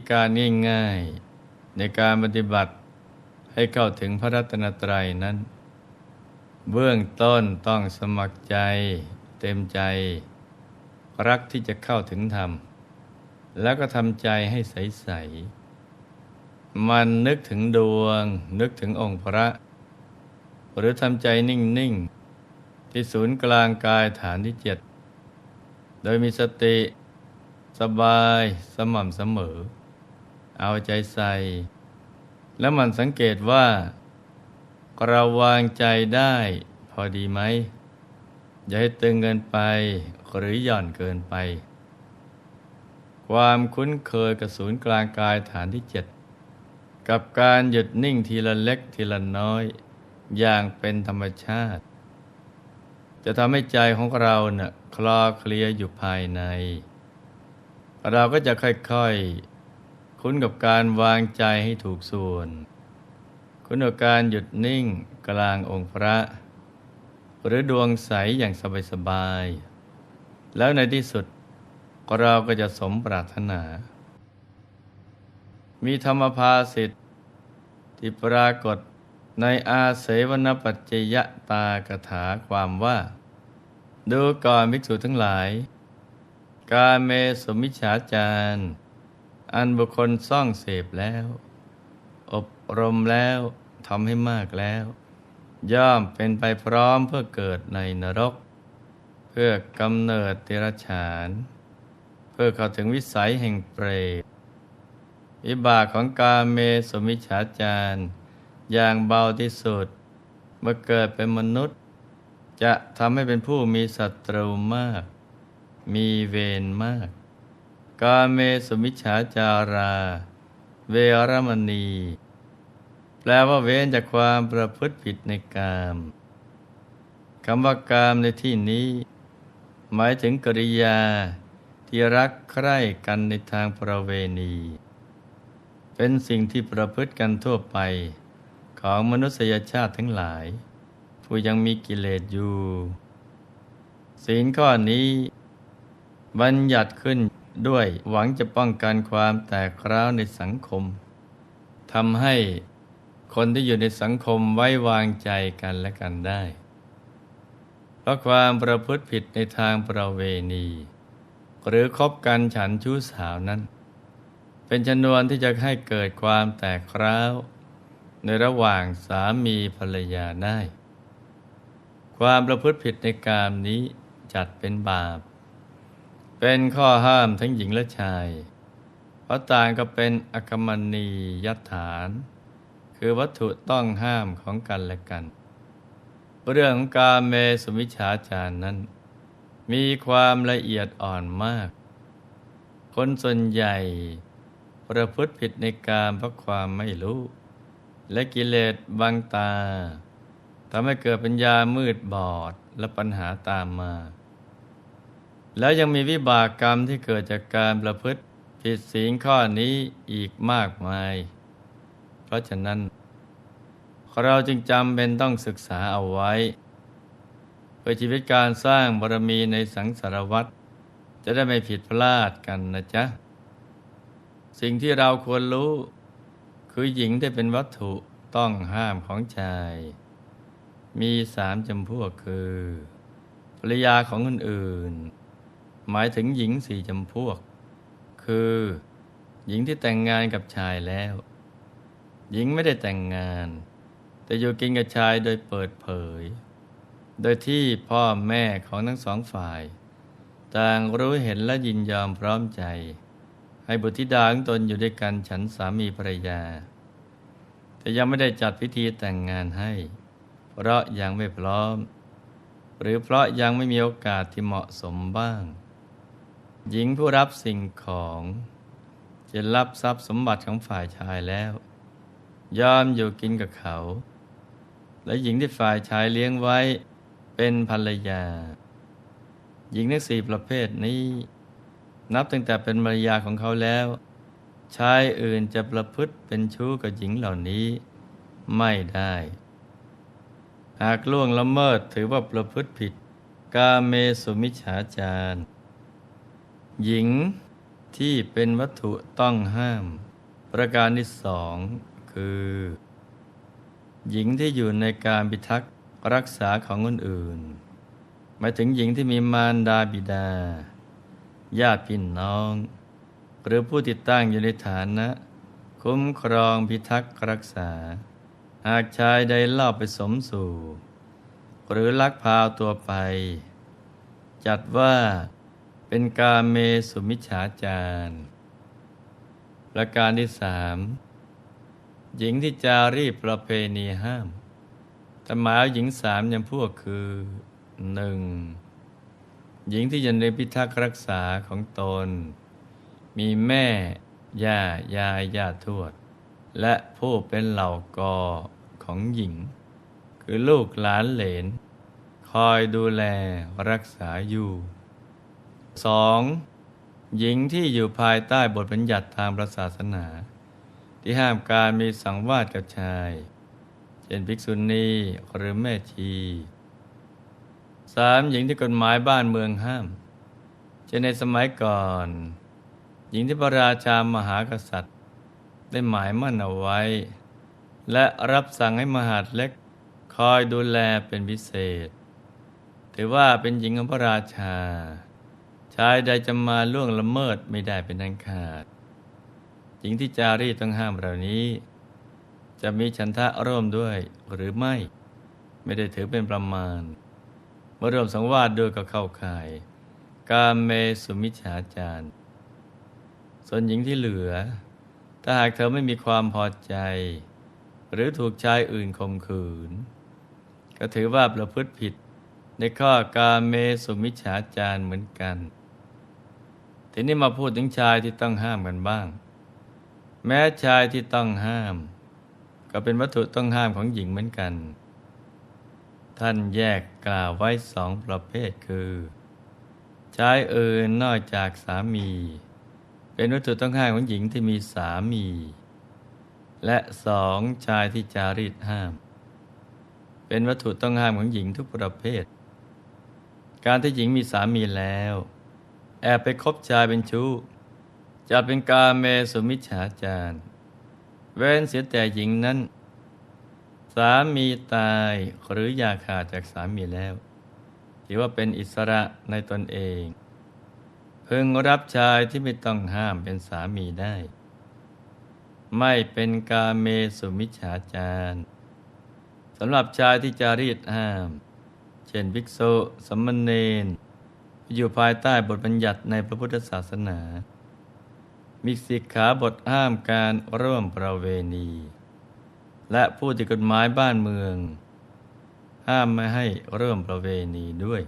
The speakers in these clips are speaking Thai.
ีการง่ายๆในการปฏิบัติให้เข้าถึงพระรัตนตรัยนั้น เบื้องต้นต้องสมัครใจ เต็มใจ รักที่จะเข้าถึงธรรม แล้วก็ทำใจให้ใสๆมันนึกถึงดวง นึกถึงองค์พระ หรือทำใจนิ่ง ๆ ที่ศูนย์กลางกายฐานที่เจ็ดโดยมีสติ สบายสม่ำเสมอ เอาใจใส่ แล้วมันสังเกตว่า เราวางใจได้พอดีไหม อย่าให้ตึงเกินไปหรือหย่อนเกินไป ความคุ้นเคยกับศูนย์กลางกายฐานที่เจ็ดกับการหยุดนิ่งทีละเล็กทีละน้อย อย่างเป็นธรรมชาติ จะทำให้ใจของเราเนะ่ะคลอเคลียอยู่ภายใน เราก็จะค่อยๆ คุ้นกับการวางใจให้ถูกส่วน คุ้นกับการหยุดนิ่งกลางองค์พระ หรือดวงใสอย่างสบายๆ แล้วในที่สุดเราก็จะสมปรารถนา มีธรรมภาสิทธิ์ที่ปรากฏในอาเสวนปัจจยตากถาความว่า ดูก่อนภิกษุทั้งหลาย กาเมสุมิจฉาจาร อันบุคคลซ่องเสพแล้ว อบรมแล้วทำให้มากแล้ว ย่อมเป็นไปพร้อมเพื่อเกิดในนรก เพื่อกำเนิดเตระฉาน เพื่อเข้าถึงวิสัยแห่งเปรตวิบากของกาเมสมิจฉาจารอย่างเบาที่สุด เมื่อเกิดเป็นมนุษย์ จะทำให้เป็นผู้มีศัตรูมาก มีเวรมาก กาเมสุมิจฉาจารา เวรมณี แปลว่าเว้นจากความประพฤติผิดในกามคำว่ากามในที่นี้ หมายถึงกริยาที่รักใคร่กันในทางประเวณี เป็นสิ่งที่ประพฤติกันทั่วไป ของมนุษยชาติทั้งหลาย ผู้ยังมีกิเลสอยู่ ศีลข้อนี้ บัญญัติขึ้น ด้วยหวังจะป้องกันความแตกร้าวในสังคมทำให้คนที่อยู่ในสังคมไว้วางใจกันและกันได้ เพราะความประพฤติผิดในทางประเวณี หรือคบกันฉันชู้สาวนั้น เป็นชนวนที่จะให้เกิดความแตกร้าว ในระหว่างสามีภรรยาได้ ความประพฤติผิดในกามนี้จัดเป็นบาป เป็นข้อห้ามทั้งหญิงและชายเพราะต่างก็เป็นอกมณียฐาน คือวัตถุต้องห้ามของกันและกัน เรื่องของการเมสุมิชาจารนั้น มีความละเอียดอ่อนมาก คนส่วนใหญ่ ประพฤติผิดในการเพราะความไม่รู้ และกิเลสบังตาทำให้เกิดปัญญามืดบอดและปัญหาตามมา แล้วยังมีวิบากกรรมที่เกิดจากการประพฤติผิดศีลข้อนี้อีกมากมาย เพราะฉะนั้น เราจึงจำเป็นต้องศึกษาเอาไว้ เพื่อชีวิตการสร้างบารมีในสังสารวัตรจะได้ไม่ผิดพลาดกันนะจ๊ะ สิ่งที่เราควรรู้ คือหญิงได้เป็นวัตถุต้องห้ามของชาย มีสามจำพวกคือภรรยาของคนอื่น หมายถึงหญิงสี่จำพวก คือ หญิงที่แต่งงานกับชายแล้ว หญิงไม่ได้แต่งงาน แต่อยู่กินกับชายโดยเปิดเผย โดยที่พ่อแม่ของทั้งสองฝ่าย ต่างรู้เห็นและยินยอมพร้อมใจ ให้บุตรธิดาของตนอยู่ด้วยกันฉันสามีภรรยา แต่ยังไม่ได้จัดพิธีแต่งงานให้ เพราะยังไม่พร้อมหรือเพราะยังไม่มีโอกาสที่เหมาะสมบ้าง หญิงผู้รับสิ่งของจะรับทรัพย์สมบัติของฝ่ายชายแล้ว ยอมอยู่กินกับเขา และหญิงที่ฝ่ายชายเลี้ยงไว้เป็นภรรยา หญิงทั้งสี่ประเภทนี้ นับตั้งแต่เป็นภรรยาของเขาแล้ว ชายอื่นจะประพฤติเป็นชู้กับหญิงเหล่านี้ไม่ได้ หากล่วงละเมิดถือว่าประพฤติผิด กาเมสุมิฉาจาร หญิงที่เป็นวัตถุต้องห้าม ประการที่สองคือ หญิงที่อยู่ในการพิทักษ์รักษาของคนอื่นหมายถึงหญิงที่มีมารดาบิดา ญาติพี่น้อง หรือผู้ติดตั้งอยู่ในฐานะ คุ้มครองพิทักษ์รักษา หากชายใดเล่าไปสมสู่ หรือลักพาตัวไป จัดว่า เป็นกาเมสุมิจฉาจารประการที่สามหญิงที่จารีประเพณีห้ามแต่หมายหญิงสามย่างพวกคือหนึ่งหญิงที่ยันในพิทักษ์รักษาของตน มีแม่ ย่า ยายย่าทวด และผู้เป็นเหล่ากอของหญิง คือลูกหลานเหลน คอยดูแลรักษาอยู่ 2. หญิงที่อยู่ภายใต้บทบัญญัติทางพระศาสนา ที่ห้ามการมีสังวาสกับชาย เช่นภิกษุณีหรือแม่ชีสามหญิงที่กฎหมายบ้านเมืองห้าม เช่นในสมัยก่อน หญิงที่พระราชามหากษัตริย์ ได้หมายมั่นเอาไว้ และรับสั่งให้มหาดเล็กคอยดูแลเป็นพิเศษ ถือว่าเป็นหญิงของพระราชาายใดจะมาล่วงละเมิดไม่ได้เป็นอันขาดหญิงที่จารีตต้องห้ามเหล่านี้ จะมีฉันทะร่วมด้วยหรือไม่ ไม่ได้ถือเป็นประมาณ เมื่อรวมสังวาสด้วยก็เข้าข่าย กาเมสุมิจฉาจารส่วนหญิงที่เหลือ ถ้าหากเธอไม่มีความพอใจ หรือถูกชายอื่นข่มขืน ก็ถือว่าประพฤติผิดในข้อกาเมสุมิจฉาจารเหมือนกัน ทีนี้มาพูดถึงชายที่ต้องห้ามกันบ้าง แม้ชายที่ต้องห้าม ก็เป็นวัตถุต้องห้ามของหญิงเหมือนกัน ท่านแยกกล่าวไว้สองประเภทคือชายอื่นนอกจากสามี เป็นวัตถุต้องห้ามของหญิงที่มีสามี และสองชายที่จารีตห้าม เป็นวัตถุต้องห้ามของหญิงทุกประเภท การที่หญิงมีสามีแล้ว แอบไปคบชายเป็นชู้ จะเป็นกาเมสุมิจฉาจารเว้นเสียแต่หญิงนั้น สามีตายหรืออยาขาดจากสามีแล้วถือว่าเป็นอิสระในตนเอง พึงรับชายที่ไม่ต้องห้ามเป็นสามีได้ ไม่เป็นกาเมสุมิจฉาจารสำหรับชายที่จารีตห้าม เช่นภิกษุสมณเณร อยู่ภายใต้บทบัญญัติในพระพุทธศาสนา มีสิกขาบทห้ามการร่วมประเวณี และผู้ที่กฎหมายบ้านเมือง ห้ามไม่ให้ร่วมประเวณีด้วย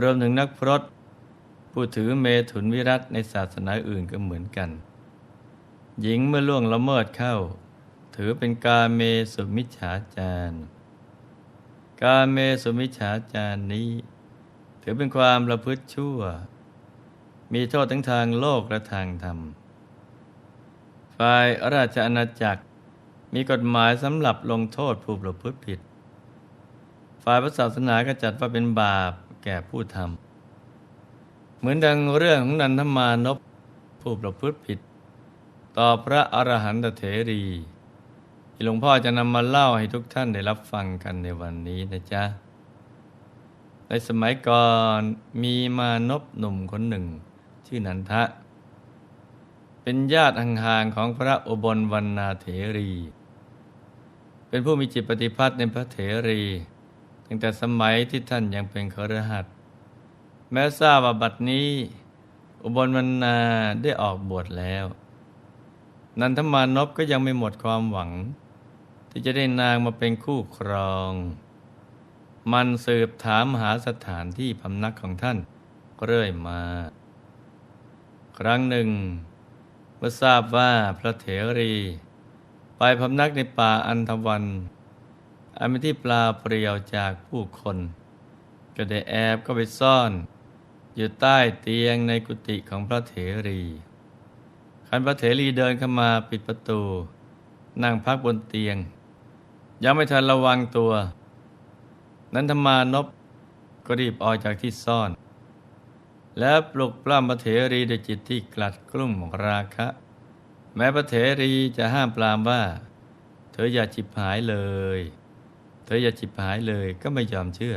รวมถึงนักพรตผู้ถือเมถุนวิรัตในศาสนาอื่นก็เหมือนกัน หญิงเมื่อล่วงละเมิดเข้า ถือเป็นกาเมสุมิจฉาจารกาเมสุมิจฉาจารนี้ ถือเป็นความประพฤติชั่ว มีโทษทั้งทางโลกและทางธรรม ฝ่ายราชอาณาจักรมีกฎหมายสำหรับลงโทษผู้ประพฤติผิด ฝ่ายพระศาสนาก็จัดว่าเป็นบาปแก่ผู้ทำ เหมือนดังเรื่องของนันทมานพผู้ประพฤติผิด ต่อพระอรหันตเถรีที่หลวงพ่อจะนำมาเล่าให้ทุกท่านได้รับฟังกันในวันนี้นะจ๊ะ ในสมัยก่อนมีมานพหนุ่มคนหนึ่ง ชื่อนันทะ เป็นญาติห่างๆของพระอุบลวรรณาเถรี เป็นผู้มีจิตปฏิพัติในพระเถรี ตั้งแต่สมัยที่ท่านยังเป็นครหัส แม้ทราบว่าบัดนี้ อุบลวรรณาได้ออกบวชแล้ว นันทมานพก็ยังไม่หมดความหวัง ที่จะได้นางมาเป็นคู่ครอง มันสืบถามหาสถานที่พำนักของท่านเรื่อยมา ครั้งหนึ่งเมื่อทราบว่าพระเถรี ไปพำนักในป่าอันธวันอันเป็นที่ปลาเปรียวจากผู้คน ก็ได้แอบก็ไปซ่อน อยู่ใต้เตียงในกุฏิของพระเถรีขันพระเถรีเดินเข้ามาปิดประตู นั่งพักบนเตียง ยังไม่ทันระวังตัว นั้นธรรมานพก็รีบออกจากที่ซ่อน แล้วปลุกปล้ำพระเถรีด้วยจิตที่กลัดกลุ้มราคะ แม้พระเถรีจะห้ามปรามว่า เธออย่าจิบหายเลย เธออย่าจิบหายเลยก็ไม่ยอมเชื่อ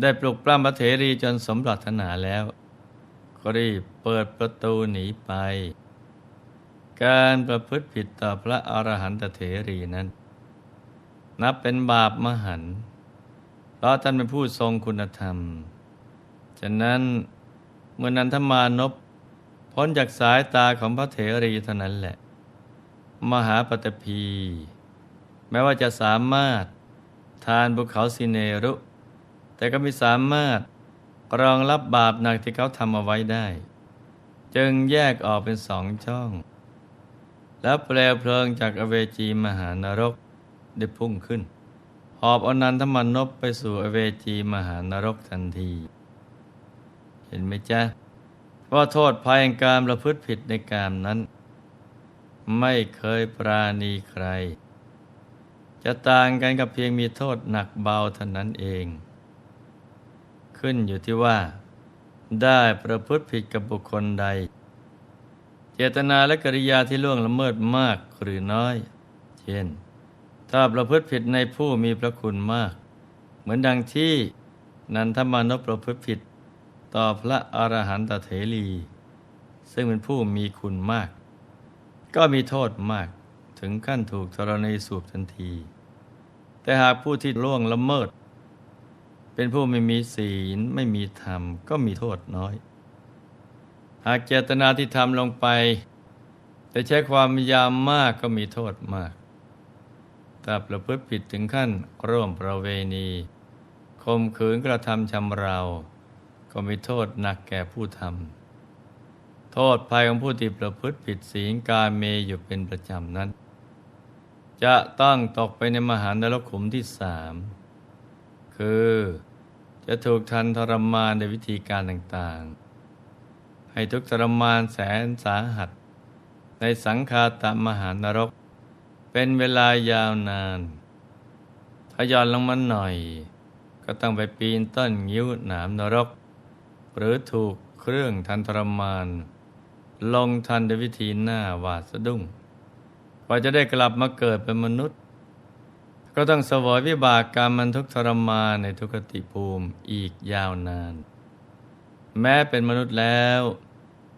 ได้ปลุกปล้ำพระเถรีจนสมปรารถนาแล้ว ก็รีบเปิดประตูหนีไป การประพฤติผิดต่อพระอรหันตเถรีนั้น นับเป็นบาปมหันต์ เพราะท่านเป็นผู้ทรงคุณธรรม ฉะนั้นเมื่อนันทมานพพ้นจากสายตาของพระเถรีเท่านั้นแหละ มหาปตพี แม้ว่าจะสามารถทานภูเขาสิเนรุ แต่ก็ไม่สามารถรองรับบาปหนักที่เขาทำเอาไว้ได้ จึงแยกออกเป็นสองช่อง แล้วเปลเพลิงจากอเวจีมหานรกได้พุ่งขึ้น หอบอนันทมานพไปสู่อเวจีมหานรกทันที เห็นไหมจ๊ะ ว่าโทษภัยแห่งการประพฤติผิดในกามนั้น ไม่เคยปราณีใคร จะต่างกันกับเพียงมีโทษหนักเบาเท่านั้นเอง ขึ้นอยู่ที่ว่า ได้ประพฤติผิดกับบุคคลใด เจตนาและกริยาที่ล่วงละเมิดมากหรือน้อย เช่น ถ้าประพฤติผิดในผู้มีพระคุณมาก เหมือนดังที่นันทมานพประพฤติผิด ต่อพระอรหันตเถรีซึ่งเป็นผู้มีคุณมาก ก็มีโทษมากถึงขั้นถูกธรณีสูบทันที แต่หากผู้ที่ล่วงละเมิด เป็นผู้ไม่มีศีลไม่มีธรรมก็มีโทษน้อย หากเจตนาที่ทำลงไป แต่ใช้ความยายามมากก็มีโทษมาก ถ้าประพฤติผิดถึงขั้นร่วมประเวณีข่มขืนกระทำชำเรา ก็มีโทษหนักแก่ผู้ทำโทษภัยของผู้ที่ประพฤติผิดศีลกาเมอยู่เป็นประจำนั้น จะต้องตกไปในมหานรกขุมที่สามคือจะถูกทันทรมานในวิธีการต่างๆ ให้ทุกทรมานแสนสาหัส ในสังคาตมหานรก เป็นเวลายาวนานถ้าย่อนลงมาหน่อย ก็ต้องไปปีนต้นยิ้วหนามนรก หรือถูกเครื่องทันทรมาน ลงทันด้วยวิธีหน้าหวาดสะดุ้งกว่าจะได้กลับมาเกิดเป็นมนุษย์ ก็ต้องสวยวิบากกรรมมันทุกทรมานในทุกติภูมิอีกยาวนาน แม้เป็นมนุษย์แล้ว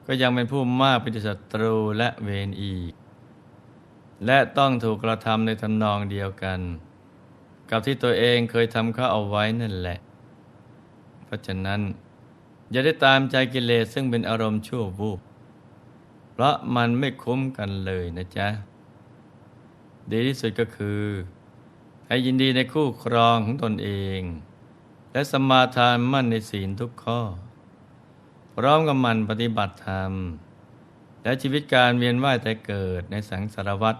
ก็ยังเป็นผู้มากเป็นศัตรูและเวรอีก และต้องถูกกระทำในทำนองเดียวกัน กับที่ตัวเองเคยทำเขาเอาไว้นั่นแหละ เพราะฉะนั้น อย่าได้ตามใจกิเลสซึ่งเป็นอารมณ์ชั่ววูบเพราะมันไม่คุ้มกันเลยนะจ๊ะ ดีที่สุดก็คือ ให้ยินดีในคู่ครองของตนเอง และสมมาทานมั่นในศีลทุกข้อ พร้อมกับมันปฏิบัติธรรมและชีวิตการเวียนว่ายแต่เกิดในสังสารวัฏ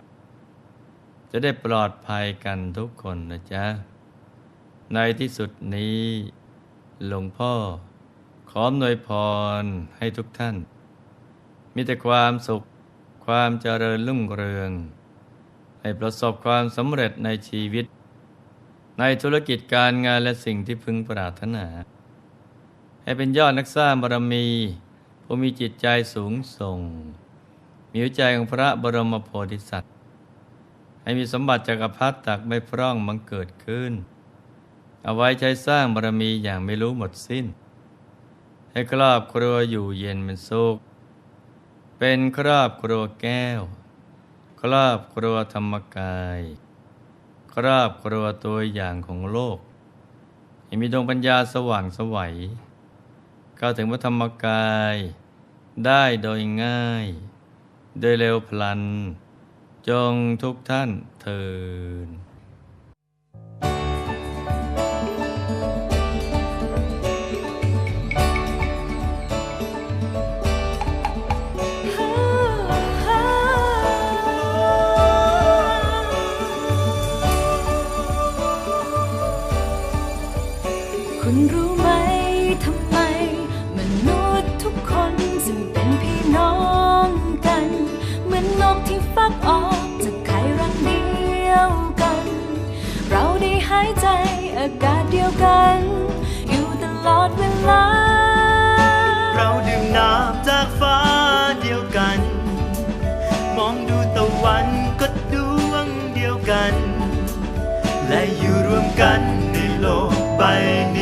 จะได้ปลอดภัยกันทุกคนนะจ๊ะ ในที่สุดนี้ หลวงพ่อ ขออำนวยพรให้ทุกท่าน มีแต่ความสุข ความเจริญรุ่งเรือง ให้ประสบความสำเร็จในชีวิต ในธุรกิจการงานและสิ่งที่พึงปรารถนา ให้เป็นยอดนักสร้างบารมี ผู้มีจิตใจสูงส่ง มีหัวใจของพระบรมโพธิสัตว์ ให้มีสมบัติจักรพรรดิตักไม่พร่องบังเกิดขึ้น เอาไว้ใช้สร้างบารมีอย่างไม่รู้หมดสิ้น ให้ครอบครัวอยู่เย็นเป็นสุข เป็นครอบครัวแก้ว ครอบครัวธรรมกาย ครอบครัวตัวอย่างของโลก ให้มีดวงปัญญาสว่างสวัยเข้าถึงพระธรรมกายได้โดยง่าย โดยเร็วพลัน จงทุกท่านเทิน กัน อยู่ตลอดเวลา เราดื่มน้ำจากฟ้าเดียวกัน มองดูตะวันก็ดวงเดียวกัน และอยู่รวมกันในโลกใบนี้